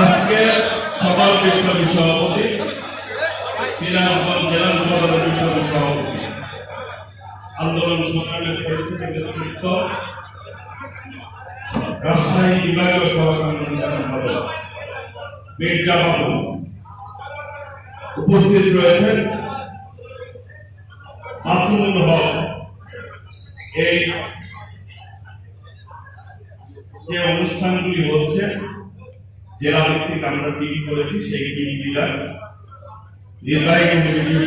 আজকে সবার বিপ্লবী সভাপতি সিরাজগঞ্জ জেলা যুবদলের বিপ্লবী সভাপতি। আন্দোলন সংগ্রামের পরিচিত নেতৃত্ব রাজশাহী বিভাগীয় সভা সাংগঠনিক সম্পাদক মির্জা বাবু উপস্থিত রয়েছেন। মাসুমুল হক, এই যে অনুষ্ঠানগুলি হচ্ছে জেলা ভিত্তিক আমরা টিভি করেছি, সেই টিভিটা নির্বাহী কমিটির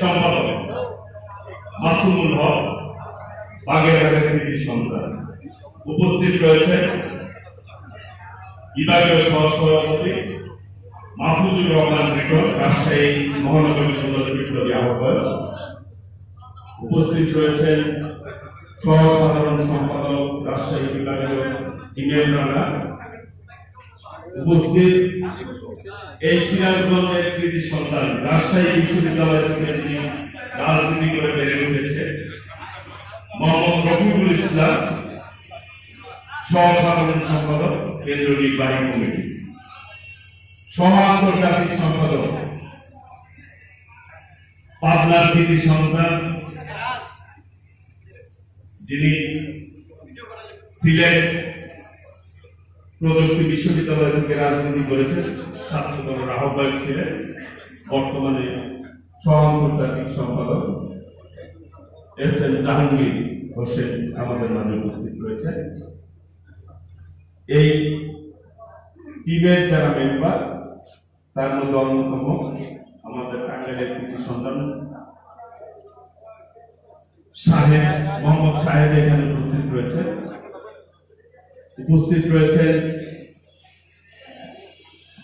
সম্পাদক মাসুমুল হক, বাগেরহাটের কৃতি সন্তান। উপস্থিত রয়েছে বিভাগীয় সহসভাপতি মাহফুজুর রহমান রিটন রাজশাহী মহানগর আহ্বায়ক। উপস্থিত রয়েছেন সহ সাধারণ সম্পাদক, রাজশাহী বিভাগীয় ইমেল উপস্থিত। এই সিরাজগঞ্জের কৃতি সন্তান, রাজশাহী বিশ্ববিদ্যালয় থেকে যিনি রাজনীতি করে বেড়ে উঠেছে, মোহাম্মদ রফিকুল ইসলাম সহ সাধারণ সম্পাদক, কেন্দ্রীয় নির্বাহী কমিটি। সহ আন্তর্জাতিক সম্পাদক, পাবনার কৃতি সন্তান যিনি সিলেট, প্রযুক্তি বিশ্ববিদ্যালয় থেকে রাজনীতি করেছেন ছাত্র দলের আহ্বায়ক ছিলেন বর্তমানে সহ সম্পাদক এস এম জাহাঙ্গীর হোসেন আমাদের মাঝে উপস্থিত রয়েছে এই টিমের যারা মেম্বার তার মধ্যে অন্যতম আমাদের টাঙ্গাইলের কৃতি সন্তান সাহেব, মোহাম্মদ সাহেব এখানে উপস্থিত রয়েছে। উপস্থিত রয়েছেন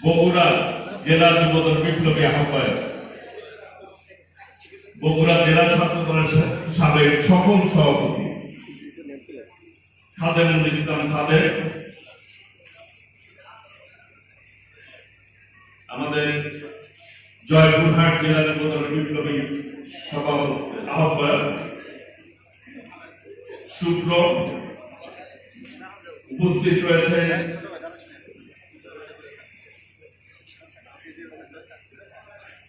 বগুড়া জেলা যুবদল বিপ্লবী আহ্বায়ক, বগুড়া জেলা ছাত্র দলের সাবেক সফল সভাপতি খাদেরুল ইসলাম খাদের। আমাদের জয়পুরহাট জেলা যুবদল বিপ্লবী সভাপতি আহ্বায়ক শুক্র উপস্থিত রয়েছেন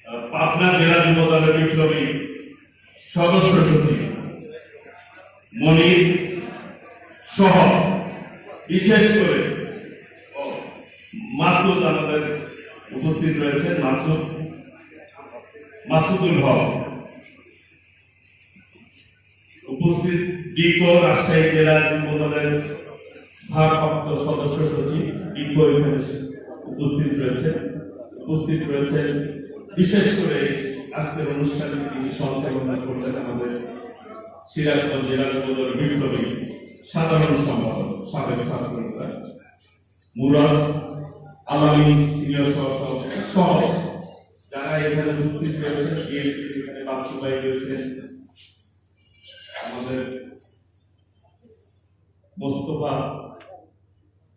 আহ, পাবনা জেলা যুব দলের বিপ্লবী সদস্য সচিব মনির সহ বিশেষ করে মাসুদ আমাদের উপস্থিত রয়েছে মাসুদ মাসুদুল হক। উপস্থিত ডিপো রাজশাহী জেলা যুব দলের ভারপ্রাপ্ত সদস্য সচিব ডিপো এখানে উপস্থিত রয়েছে। উপস্থিত রয়েছেন। বিশেষ করে আজকের অনুষ্ঠানে তিনি সঞ্চালনা করলেন আমাদের সিরাজগঞ্জ জেলা যুব দলের বিপ্লবী সাধারণ সম্পাদক, সাবেক ছাত্রনেতা মুরাদ আলামী সিনিয়র সহ যারা এখানে উপস্থিত রয়েছেন এখানে বাদশাহ রয়েছেন আমাদের মোস্তফা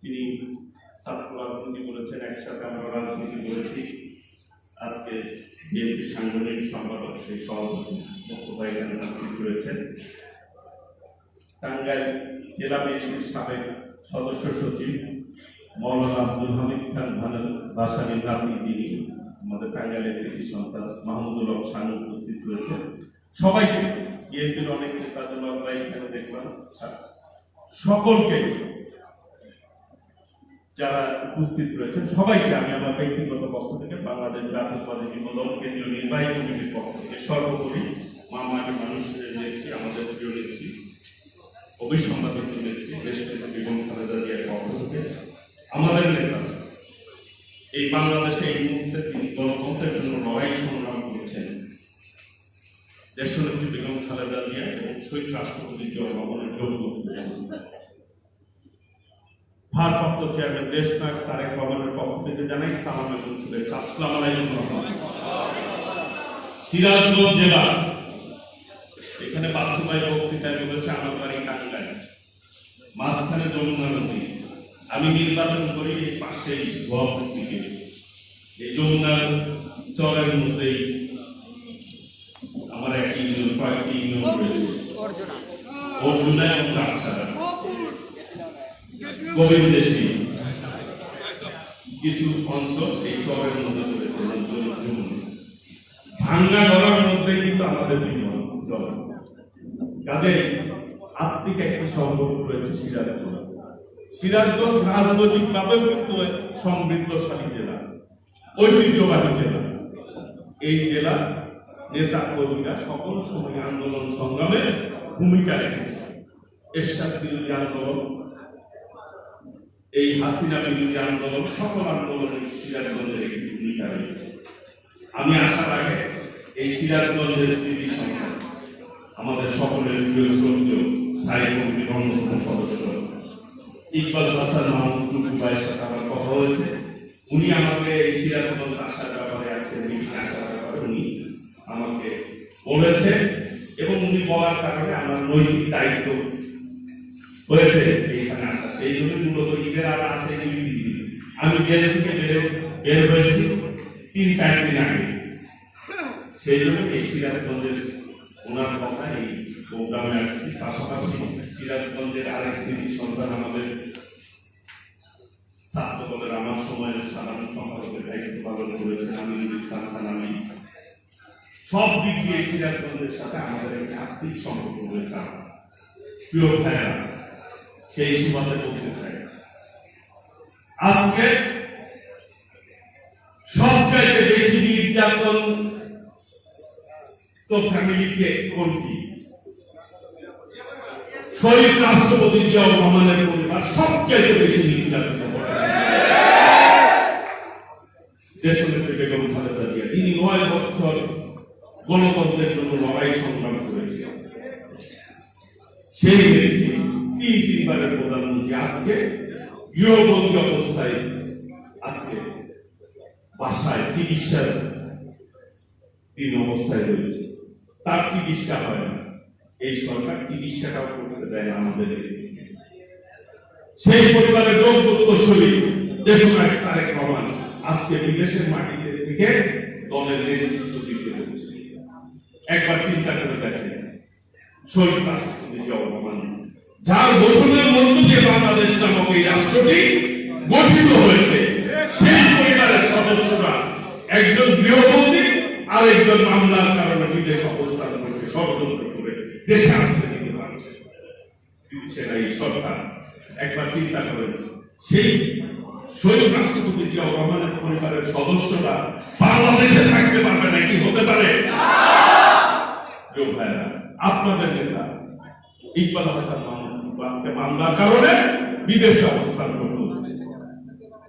তিনি ছাত্র রাজনীতি করেছেন, একসাথে আমরা রাজনীতি করেছি। আজকে বিএনপি সাংগঠনিক সম্পাদক সেই সভাপতি মোস্তফা এখানে উপস্থিত রয়েছেন টাঙ্গাইল জেলা বিএনপির সাবেক সদস্য সচিব মৌলানা আব্দুল হামিদ খান ভানের বাসানির নাতি তিনি আমাদের টাঙ্গাইলের কৃষি সন্তান মাহমুদুল হক শানু উপস্থিত রয়েছেন। সবাইকে বিএনপির অনেক নেতাদের আমরা এখানে দেখলাম। সকলকে যারা উপস্থিত রয়েছেন, সবাইকে আমি আমার ব্যক্তিগত পক্ষ থেকে বাংলাদেশ জাতীয়তাবাদী যুবদল কেন্দ্রীয় নির্বাহী কমিটির পক্ষ থেকে সর্বোপরি মামাটি মানুষের আমাদের প্রিয় নেত্রী, অভিসম্পাদক নেত্রী খালেদা পক্ষ থেকে আমাদের নেতা। এই বাংলাদেশে এই মুহূর্তে তিনি গণতন্ত্রের জন্য লড়াই দেশনেত্রী বেগম খালেদা জিয়া এবং শহীদ যোগ্য ভারপ্রাপ্ত চেয়ারম্যান দেশ নায়ক তারেক রহমানের পক্ষ থেকে জানাই সালাম এবং শুভেচ্ছা। আসসালাম আলাইকুম সিরাজগঞ্জ জেলা। এখানে বাচ্চুভাই বক্তৃতায় বলেছে আমার বাড়ি টাঙ্গাইল মাঝখানে যমুনা নদী। আমি নির্বাচন করি পাশেই থেকে এই যমুনার চরের মধ্যেই কয়েকটি ইউনিয়ন রয়েছে। অর্জুনা। এবং কাকসারা কিছু অঞ্চল এই চরের মধ্যে চলেছে ভাঙ্গা গড়ার মধ্যে কিন্তু আমাদের জীবন চলে কাজে আত্মিক একটি সম্পর্ক রয়েছে সিরাজগঞ্জ সিরাজগঞ্জ রাজনৈতিকভাবেও কিন্তু সমৃদ্ধশালী জেলা ঐতিহ্যবাহী জেলা। এই জেলা নেতা কর্মীরা সকল সময় আন্দোলন সংগ্রামে ভূমিকা রেখেছে। এরশাদ বিরোধী আন্দোলন, এই হাসিনা বিরোধী আন্দোলন, সকল আন্দোলনের সিরাজগঞ্জের একটি ভূমিকা রয়েছে। আমি আশা রাখি এই সিরাজগঞ্জের কৃতি সংখ্যা আমাদের সকলের প্রিয় শ্রদ্ধেয় স্থায়ী কমিটির অন্যতম সদস্য ইকবাল হাসান মাহমুদ টুকু ভাইয়ের সাথে আমার কথা হয়েছে। উনি আমাকে এই সিরাজগঞ্জ আসার ব্যাপারে আজকে মিটিং আসার ব্যাপারে উনি আমাকে বলেছে এবং উনি বলার কারণে আমার নৈতিক দায়িত্ব হয়েছে এইখানে আসা। সেই জন্য মূলত ঈদের আর আছে আমি জেল থেকে বের হয়েছি তিন, চার দিন আগে। সেই জন্য এই সিরাজগঞ্জের ওনার কথা, এই প্রোগ্রামে আসছি। পাশাপাশি সিরাজগঞ্জের সন্তান আমাদের ছাত্র দলের আমার সময়ের সাধারণ সম্পাদকের দায়িত্ব পালন করেছেন আমি ইসলাম খান আমি সব দিক দিয়ে সিরাজগঞ্জের সাথে আমাদের একটি আর্থিক সম্পর্ক রয়েছে। প্রিয় ভাইরা সেই সুবাদে বলতে চাই আজকে সবচাইতে বেশি নির্যাতন তো ফ্যামিলিকে কোনটি? শহীদ রাষ্ট্রপতি জিয়াউর রহমানের পরিবার সবচাইতে বেশি নির্যাতিত করে দেশনেত্রী বেগম খালেদা জিয়া তিনি নয় বছর গণতন্ত্রের জন্য লড়াই সংগ্রাম করেছিলেন সেই ব্যক্তি তিন তিনবারের প্রধানমন্ত্রী, আজকে গৃহবন্দী অবস্থায় আজকে বাসায় চিকিৎসার তিন অবস্থায় রয়েছে। তার চিকিৎসা হয় এই সরকার চিকিৎসাটাও করতে দেয় না আমাদের সেই পরিবারের লোক উত্তরসূরি দেশনায়ক তারেক রহমান আজকে বিদেশের মাটিতে থেকে দলের নেতৃত্ব দিতে হচ্ছে একবার চিন্তা করে দেখেন। যার ঘোষণার মধ্য দিয়ে বাংলাদেশ নামক এই রাষ্ট্রটি গঠিত হয়েছে, সেই পরিবারের সদস্যরা একজন গৃহবন্দী আর একজন মামলার কারণে বিদেশ অবস্থান করছে, ষড়যন্ত্র করে দেশে আসতে দিতে পারছে। দিচ্ছে না এই সরকার। একবার চিন্তা করেন, সেই শহীদ রাষ্ট্রপতি জিয়াউর রহমানের পরিবারের সদস্যরা বাংলাদেশে থাকতে পারবে না কি হতে পারে। আপনাদের নেতা ইকবাল হাসান মাহমুদ আজকে মামলার কারণে বিদেশে অবস্থান করতে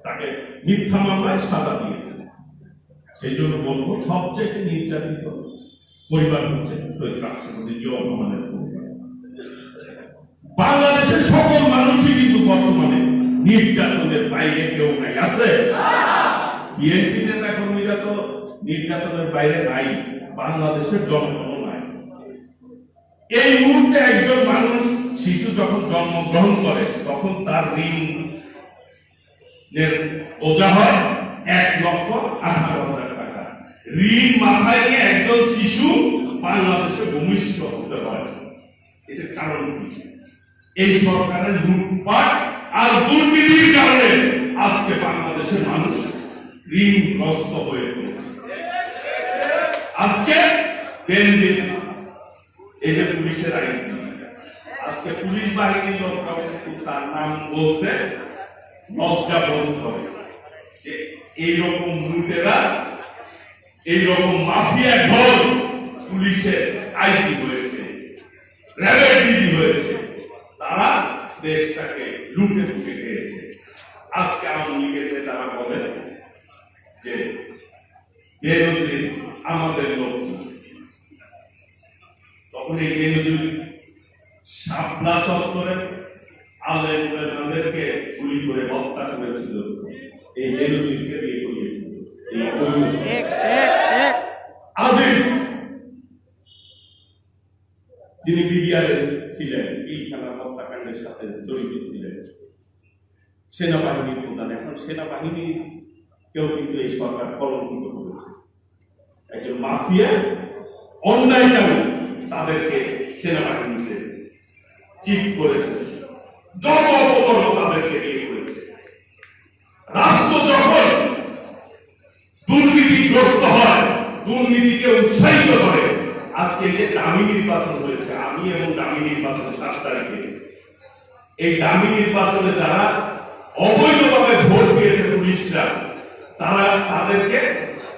তাকে মিথ্যা মামলায় সাজা দিয়েছে। সেই জন্য বলব, সবচেয়ে নির্যাতিত পরিবার হচ্ছে শহীদ রাষ্ট্রপতি জিয়াউর রহমানের বাংলাদেশের সকল মানুষই কিন্তু বর্তমানে নির্যাতনের বাইরে কেউ নাই, আছে। বিএনপি নেতা কর্মীরা তো নির্যাতনের বাইরে নাই, বাংলাদেশের জনগণ এই মুহূর্তে একজন মানুষ শিশু যখন জন্মগ্রহণ করে, তখন তার ঋণ বোঝা হয় এক লক্ষ আঠারো হাজার টাকা। ঋণ মাথায় নিয়ে একজন শিশু বাংলাদেশে ভূমিষ্ঠ হতে হয় এটার কারণ কি? এই সরকারের লুটপাট আর দুর্নীতির কারণে আজকে বাংলাদেশের মানুষ ঋণগ্রস্ত হয়ে পড়েছে। আজকে পুলিশের আইন। আজকে পুলিশ বাহিনীর লোকরা কিন্তু তার নাম বলতে লজ্জা বোধ করে যে এইরকম লুটেরা, এইরকম মাফিয়া ঢোল পুলিশের আইটি হয়েছে, র্যাবের হয়েছে, তারা দেশটাকে লুটে ফুটে খেয়েছে। আজকে আওয়ামী লীগের নেতারা বলে যে বেনজির আমাদের লক্ষ্য তখন এই বেনজির শাপলা চত্বরে আলেমদেরকে গুলি করে হত্যা করেছিল। এই বেনজিরকে বিয়ে করিয়েছিল। এই আজিজ যিনি বিডিআরে ছিলেন পিলখানা হত্যাকাণ্ডের সাথে জড়িত ছিলেন। সেনাবাহিনীর প্রধান এখন সেনাবাহিনী কেউ কিন্তু এই সরকার কলঙ্কিত করেছে। একজন মাফিয়া অন্যায়কারী তাদেরকে সেনাবাহিনীতে চিফ করেছে। যত অপকর্ম তাদেরকে দিয়ে করেছে। রাষ্ট্র যখন দুর্নীতিগ্রস্ত হয়, দুর্নীতিকে উৎসাহিত করে, আজকে যে দামি নির্বাচন হয়েছে, আমি এবং দামি নির্বাচন সাত তারিখে, এই দামি নির্বাচনে যারা অবৈধভাবে ভোট দিয়েছে পুলিশরা, তারা তাদেরকে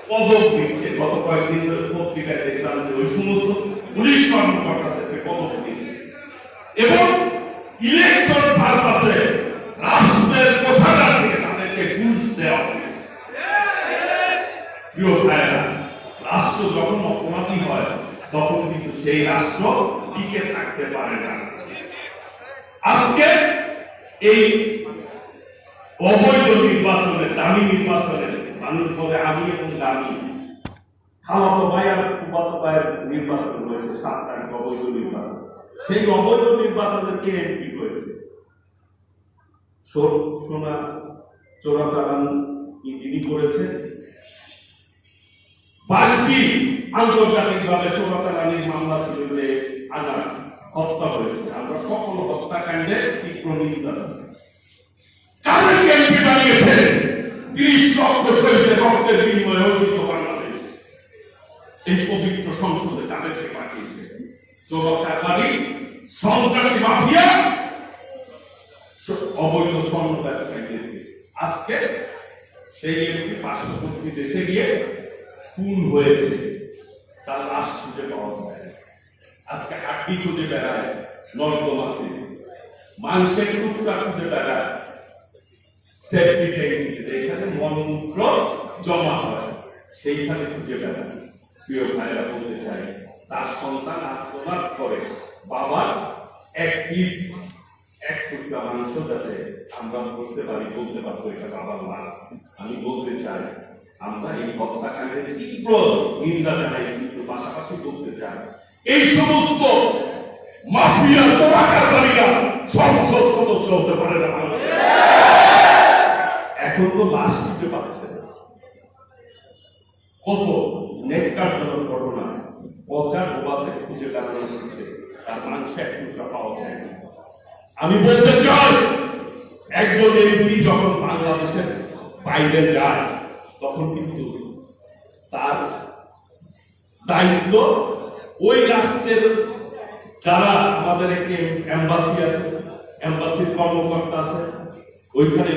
পদক দিচ্ছে। গত কয়েকদিন পত্রিকায় দেখলাম যে ওই সমস্ত পুলিশ কর্মকর্তাদেরকে পদক দিচ্ছে এবং ইলেকশন পারপাসে রাষ্ট্রের কোষাগার থেকে তাদেরকে ঘুষ দেওয়া হয়েছে রাষ্ট্র যখন অপরাধী হয়, তখন কিন্তু সেই রাষ্ট্র টিকে থাকতে পারে না। আজকে এই অবৈধ নির্বাচনে দামি নির্বাচনে মানুষ বলে আমি এবং দামি। খালাতো ভাই আর ফুফাতো ভাইয়ের নির্বাচন হয়েছে সাত তারিখ অবৈধ নির্বাচন। সেই অবৈধ নির্বাচনে এমপি সো- সোনা চোরাচালান তিনি করেছেন? বাইশটি আন্তর্জাতিকভাবে চোরাচালানির মামলা ছিল যে আজাদ হত্যা হয়েছে আমরা সকল হত্যাকাণ্ডের তীব্র নিন্দা। কাদেরকে এমপি বানিয়েছে? তিরিশ লক্ষ শহীদের রক্তের বিনিময়ে অর্জিত এই পবিত্র সংসদে তাদেরকে পাঠিয়েছে। চোরকারবাদী সন্ত্রাসী মাফিয়া অবৈধ স্বর্ণ ব্যবসায়ীদেরকে আজকে সেই পার্শ্ববর্তী দেশে গিয়ে খুন হয়েছে। তার লাশ খুঁজে পাওয়া যায় আজকে হাড্ডি খুঁজে বেড়ায় নর্দমাতে। মাংসের টুকরা খুঁজে বেড়ায়। সেফটি ট্যাঙ্কিতে এখানে মলমূত্র জমা হয়। সেইখানে খুঁজে বেড়ায়। প্রিয় ভাইরা বলতে চাই, তার সন্তান আত্মনাদ করে বাবা এক পিস, এক টুকরা মাংস যাতে আমরা বলতে পারি, বলতে পারব এটা বাবার মা। আমি বলতে চাই, আমরা এই হত্যাকাণ্ডের তীব্র নিন্দা জানাই, কিন্তু পাশাপাশি বলতে চাই, এই সমস্ত মাফিয়া তোরাকারীরা সংসদ সদস্য হতে পারে না এখন তো লাশ দিতে পারছে না। কত নেককারজনক ঘটনা পচা গোবাতে খুঁজে বেড়ানো হচ্ছে, তার মাংস এক টুকরা পাওয়া যায় না। আমি বলতে চাই, একজন এমপি যখন বাংলাদেশের বাইরে যায়, তখন কিন্তু তার দায়িত্ব ওই রাষ্ট্রের যারা আমাদের একটি এম্বাসি আছে এম্বাসির কর্মকর্তা আছে, ওইখানে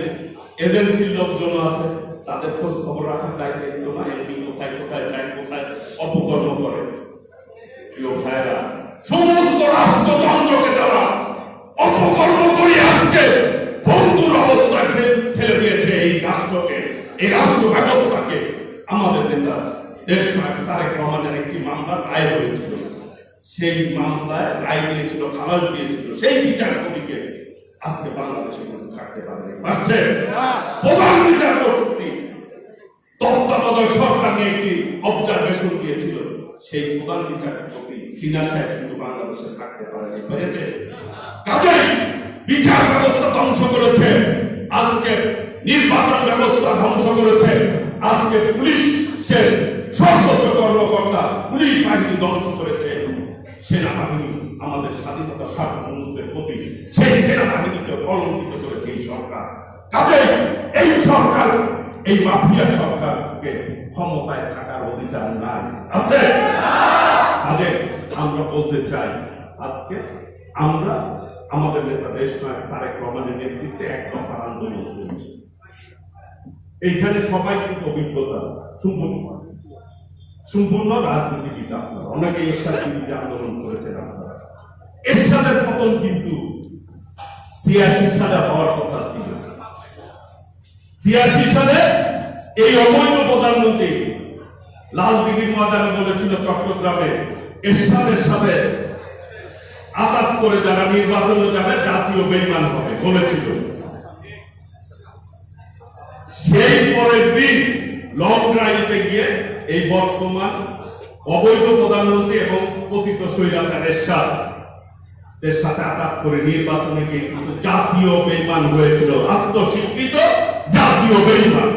এজেন্সির লোকজন আছে, তাদের খোঁজ খবর রাখার দায়িত্ব, না, এমপি কোথায় কোথায় যায় কোথায় অপকর্ম করে প্রিয় ভাইরা সমস্ত রাষ্ট্রযন্ত্রকে তারা অপকর্ম করে আজকে বন্ধুর অবস্থায় ফেলে- দিয়েছে এই রাষ্ট্রকে এই রাষ্ট্র ব্যবস্থাকে আমাদের নেতা দেশ তারেক রহমানের একটি মামলার রায় হয়েছিল সেই মামলায় রায় দিয়েছিল খালাস দিয়েছিল সেই বিচারপতিকে আজকে বাংলাদেশে কিন্তু থাকতে পারে পারছে প্রধান বিচারপতি তত্ত্বাবধায়ক সরকার নিয়ে একটি অবজারভেশন দিয়েছিল। সেই প্রধান বিচারপতি সিনা সাহেব কিন্তু বাংলাদেশে থাকতে পারেনি, পেরেছে? কাজেই বিচার ব্যবস্থা ধ্বংস করেছে। আজকে নির্বাচন ব্যবস্থা ধ্বংস করেছে। আজকে পুলিশের সর্বোচ্চ কর্মকর্তা, পুলিশ বাহিনী ধ্বংস করেছে। সেনাবাহিনী আমাদের স্বাধীনতা সার্বভৌমত্বের প্রতি সেই সেনাবাহিনীকে কলঙ্কিত করেছে এই সরকার। কাজেই এই সরকার এই মাফিয়া সরকারকে ক্ষমতায় থাকার অধিকার নাই। আছে? কাজে আমরা বলতে চাই, আজকে আমরা আমাদের নেতা দেশ নায়ক তারেক রহমানের নেতৃত্বে এক দফার আন্দোলন চলছে। এইখানে সবাই কিন্তু অভিজ্ঞতা, সম্পূর্ণ। সম্পূর্ণ রাজনীতিবিদ আপনারা। অনেকে এরশাদ বিরুদ্ধে আন্দোলন করেছেন আপনারা। এরশাদের পতন কিন্তু ছিয়াশি সালে হওয়ার কথা ছিল। ছিয়াশি সালে এই অবৈধ প্রধানমন্ত্রী লাল দিঘির ময়দানে বলেছিল চট্টগ্রামে, এরশাদের সাথে আতাত করে যারা নির্বাচনে যাবে, জাতীয় বেইমান হবে বলেছিল সেই পরের দিন লং ড্রাইভে গিয়ে এই বর্তমান অবৈধ প্রধানমন্ত্রী এবং পতিত স্বৈরাচারের সাথে এর সাথে আঘাত করে নির্বাচনে গিয়ে জাতীয় বেইমান হয়েছিল, আত্মস্বীকৃত জাতীয় বেইমান।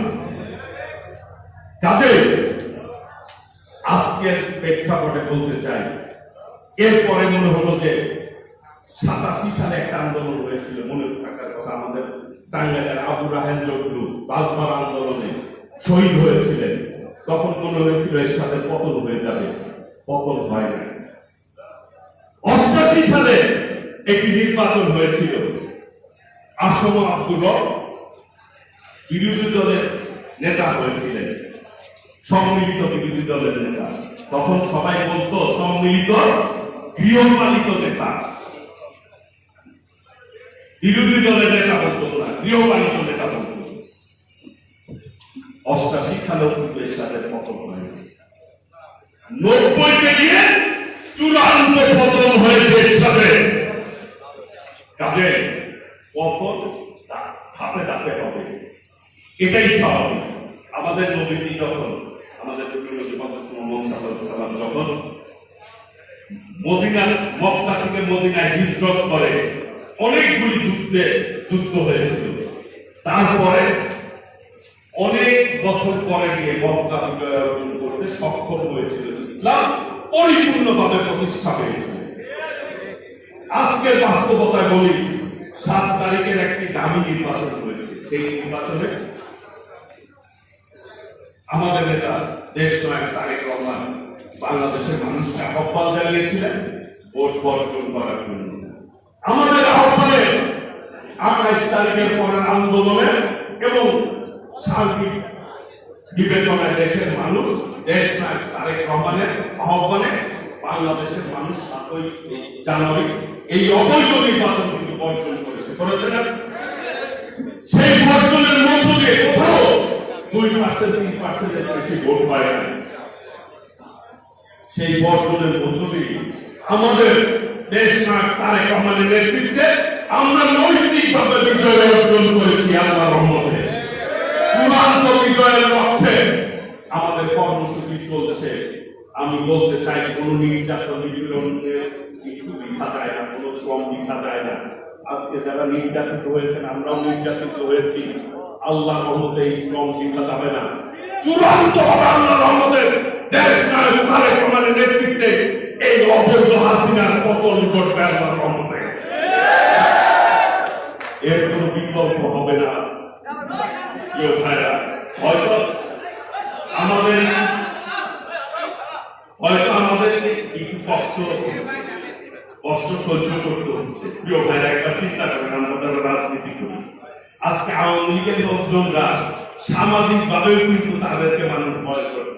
কাজে আজকের প্রেক্ষাপটে বলতে চাই, এরপরে মনে হলো যে সাতাশি সালে একটা আন্দোলন হয়েছিল, মনে থাকার কথা আমাদের টাঙ্গাইলের আবু রাহেন জগলু বাসবার আন্দোলনে শহীদ হয়েছিলেন। তখন মনে হয়েছিল এর সাথে পতন হয়ে যাবে। পতন হয় না অষ্টাশি সালে একটি নির্বাচন হয়েছিল, আসম আব্দুর রব বিরোধী দলের নেতা হয়েছিলেন। সম্মিলিত বিরোধী দলের নেতা। তখন সবাই বলতো, সম্মিলিত গৃহপালিত নেতা। বিরোধী দলের নেতা বলতো না, গৃহপালিত নেতা বলতো। অষ্টাশি সালেও কিন্তু এর সাথে পতন হয়নি। নব্বইতে গিয়ে চূড়ান্ত পতন হয়েছে এর সাথে কাজে পতন ধাপে ধাপে হবে। এটাই স্বাভাবিক। আমাদের নবীজি যখন, আমাদের সাল্লাম যখন মদিনা মক্কা থেকে মদিনায় হিজরত করে, অনেকগুলি যুদ্ধে যুদ্ধ হয়েছিল। তারপরে অনেক বছর পরে গিয়ে মক্কা বিজয় অর্জন করতে সক্ষম হয়েছিল ইসলাম, পরিপূর্ণভাবে প্রতিষ্ঠা পেয়েছিল আজকের বাস্তবতায় বলি, সাত তারিখের একটি দামি নির্বাচন হয়েছে। সেই নির্বাচনে আমাদের নেতা দেশ নায়ক তারেক রহমান বাংলাদেশের মানুষকে আহ্বান জানিয়েছিলেন, ভোট বর্জন করার জন্য। আমাদের আহ্বানে আঠাইশ তারিখের পরের আন্দোলনে এবং সার্বিক বিবেচনায় দেশের মানুষ, দেশ নায়ক তারেক রহমানের আহ্বানে বাংলাদেশের মানুষ সাতই জানুয়ারি এই অবৈধ নির্বাচন কিন্তু বর্জন করেছে। করেছে না? সেই বর্জনের মধ্য দিয়ে কোথাও দুই পার্সেন্ট তিন পার্সেন্টের বেশি ভোট পায় না, সেই বর্জনের মধ্য দিয়ে আমাদের দেশ নায়ক তারেক রহমানের নেতৃত্বে আমরা নৈতিকভাবে বিজয় অর্জন করেছি আল্লাহ রহমতে। চূড়ান্ত বিজয়ের আমাদের কর্মসূচি চলছে। আমি বলতে চাই, কোন নির্যাতন কিছু লিখা না, কোন শ্রম লিখা না। আজকে যারা নির্যাতিত হয়েছেন, আমরাও নির্যাতিত হয়েছি। আল্লাহ রহমতে ইসলাম কিংবা যাবে না। চূড়ান্ত হবে আল্লাহ রহমতে দেশ নায়ক তারেক রহমানের নেতৃত্বে এই অবৈধ হাসিনার পতন ঘটবে আল্লাহ রহমতে। এর কোনো বিকল্প হবে না। হয়তো আমাদের হয়তো আমাদের একটু কষ্ট হচ্ছে, কষ্ট সহ্য করতে হচ্ছে প্রিয় ভাইরা একটা চিন্তা করেন আমরা যারা রাজনীতি করি আজকে আওয়ামী লীগের লোকজনরা সামাজিক ভাবেও কিন্তু তাদেরকে মানুষ ভয় করে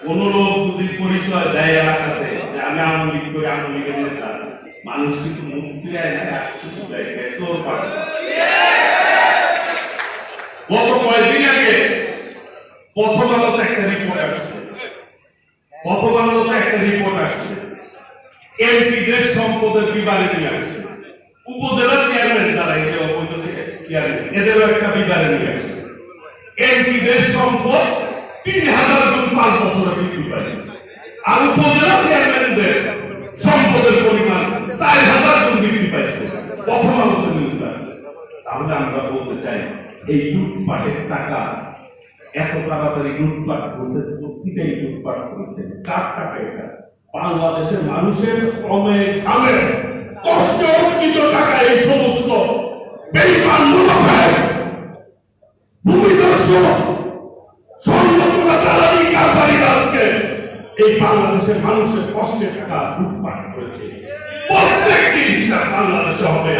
কোন লোক যদি পরিচয় দেয় এলাকাতে যে আমি আওয়ামী করে, আওয়ামী নেতা, মানুষ কিন্তু মুক্তি দেয় না চোর কিছু দেয় বেসর পায় গত কয়েকদিন আগে প্রথম আলোতে একটা রিপোর্ট আসছে প্রথম আলোতে একটা রিপোর্ট আসছে এমপিদের সম্পদের বিবাদে নিয়ে আসছে উপজেলা চেয়ারম্যান যারা এই যে অবৈধ চেয়ারম্যান এদেরও একটা বিবাদে নিয়ে আসছে। এমপিদের সম্পদ তিন হাজার গুণ পাঁচ বছরে বৃদ্ধি পাইছে আর উপজেলা চেয়ারম্যানদের সম্পদের পরিমাণ চার হাজার গুণ বৃদ্ধি পাইছে প্রথম আলোতে নিউজ আছে তাহলে আমরা বলতে চাই, এই লুটপাটের টাকা, এত তাড়াতাড়ি লুটপাট করছে প্রতিটা এই লুটপাট করেছে। কার টাকা এটা? বাংলাদেশের মানুষের শ্রমে ঘামে, কষ্ট অর্জিত টাকা এই সমস্ত বেইমান মুনাফায় আজকে এই বাংলাদেশের মানুষের কষ্টের টাকা লুটপাট করেছে। প্রত্যেকটি হিসাব বাংলাদেশে হবে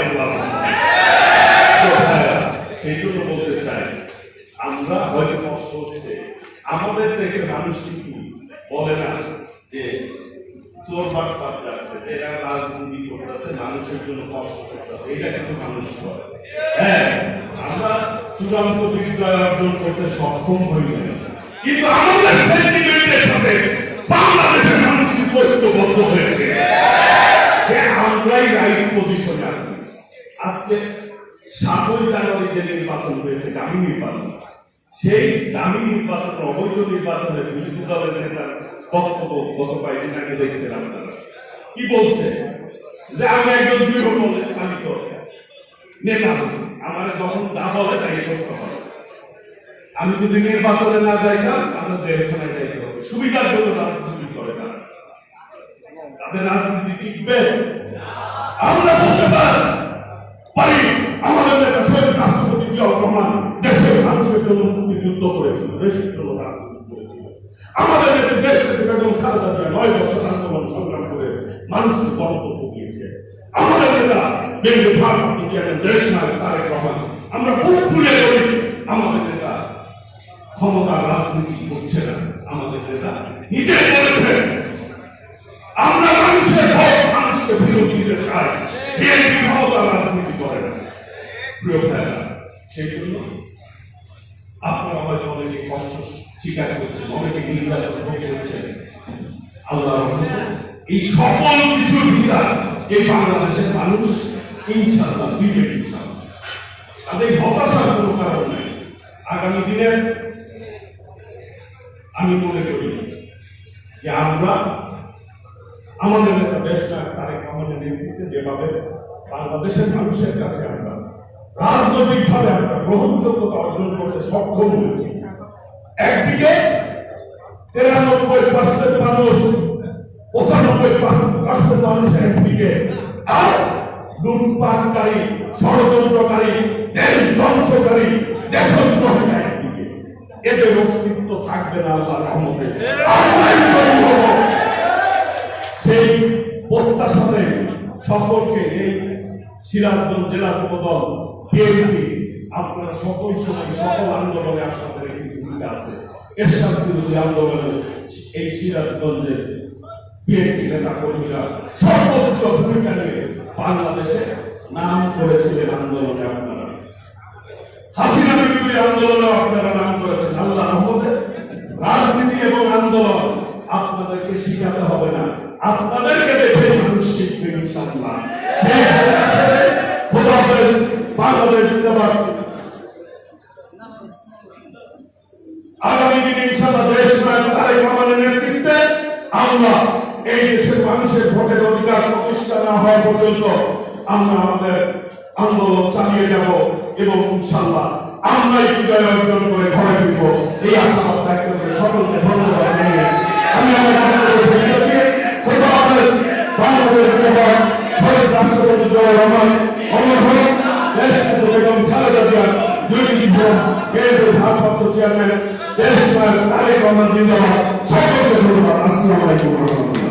সেই জন্য বলতে চাই, আমরা হয়তো কষ্ট হচ্ছে। আমাদের দেশে মানুষ কিন্তু বলে না যে, চোর বাটপাট যাচ্ছে, এরা রাজনীতি করতেছে, মানুষের জন্য কষ্ট করতেছে। এটা কিন্তু মানুষ করে। হ্যাঁ আমরা চূড়ান্ত বিজয় অর্জন করতে সক্ষম হই নাই। কিন্তু আমাদের সেন্টিমেন্টের সাথে বাংলাদেশের মানুষ ঐক্যবদ্ধ হয়েছে। যে আমরাই রাইট পজিশনে আছি। আজকে সাতই জানুয়ারি যে নির্বাচন হয়েছে, দামি নির্বাচন। সেই দামি নির্বাচন, অবৈধ নির্বাচনে বিরোধী দলের নেতার বক্তব্য গত কয়েকদিন আগে আপনারা। কি বলছে? যে আমি একজন গৃহপালিত নেতা হচ্ছি আমার যখন যা বলে তাই করতে হবে আমি যদি নির্বাচনে না যাইতাম, তাহলে জেলখানায় যাইতে হবে। সুবিধার জন্য রাজনীতি করে না। তাদের রাজনীতি টিকবে? আমরা বলতে পারি আমাদের নেতা শহীদ রাষ্ট্রপতি জিয়াউর রহমান দেশের মানুষের জন্য মুক্তি যুদ্ধ করেছিল, দেশের জন্য রাজনীতি করেছিল। আমাদের নেত্রী দেশ থেকে বেগম খালেদা জিয়া নয় বছর আন্দোলন সংগ্রাম করে মানুষকে গণতন্ত্র দিয়েছে। আমাদের নেতা বেগম ভারপ্রাপ্ত চেয়ারম্যান দেশ নায়ক তারেক রহমান, আমরা বলি আমাদের নেতা ক্ষমতার রাজনীতি করছে না, আমাদের নেতা নিজে বলেছেন, আমরা মানুষের ভোট, মানুষকে বিরোধী দিতে চাই। বিএনপি ক্ষমতার রাজনীতি করে না। প্রিয় ভাইরা সেই জন্য আপনারা হয়তো অনেকে কষ্ট স্বীকার করছেন, অনেকে নির্যাতন ভোগ করছেন। আল্লাহ এই সকল কিছুর বিচার এই বাংলাদেশের মানুষ ইনশাল্লাহ দিবে ইনশাল্লাহ তাদের হতাশার কোনো কারণ নাই। আগামী দিনের আমি মনে করি যে আমরা আমাদের নেতা দেশ নায়ক তারেক রহমানের নেতৃত্বে যেভাবে বাংলাদেশের মানুষের কাছে আমরা রাজনৈতিকভাবে আমরা গ্রহণযোগ্যতা অর্জন করতে সক্ষম হয়েছি। একদিকে তিরানব্বই পার্সেন্ট মানুষ, পঁচানব্বই পার্সেন্ট মানুষ একদিকে, আর লুটপাটকারী, ষড়যন্ত্রকারী, দেশ ধ্বংসকারী একদিকে। এদের অস্তিত্ব থাকবে না আল্লাহ রহমতে। সেই প্রত্যাশাতে সকলকে এই সিরাজগঞ্জ জেলা উপদল, বিএনপি, আপনারা সকল সময় সকল আন্দোলনে আপনাদের একটি ভূমিকা আছে এরশাদ বিরোধী আন্দোলনে এই সিরাজগঞ্জে বিএনপি নেতা কর্মীরা সর্বোচ্চ ভূমিকা নিয়ে বাংলাদেশে নাম করেছিলেন আন্দোলনে আপনারা হাসিনা বিরোধী আন্দোলনে আপনারা নাম করেছেন। আল্লাহ রহমতে রাজনীতি এবং আন্দোলন আপনাদেরকে শিখাতে হবে না। আপনাদেরকে দেখে মানুষ শিখবে ইনশাআল্লাহ। আমরা আমাদের আন্দোলন চালিয়ে যাব। এবং ইনশাআল্লাহ আমরাই বিজয় অর্জন করে ঘরে ফিরব। এই আশাবাদ ব্যক্ত করে সকলকে ধন্যবাদ জানিয়ে আমি আমার বক্তব্য শেষ করছি। খোদা হাফেজ, বাংলাদেশ জিন্দাবাদ শহীদ রাষ্ট্রপতি জিয়াউর রহমান, অমর হোক দেশ নেত্রী বেগম খালেদা জিয়া দুই জীবন কেন্দ্রের ভারপ্রাপ্ত চেয়ারম্যান, দেশ তারেক রহমান জিন্দাবাদ। সকলকে ধন্যবাদ। আসসালামু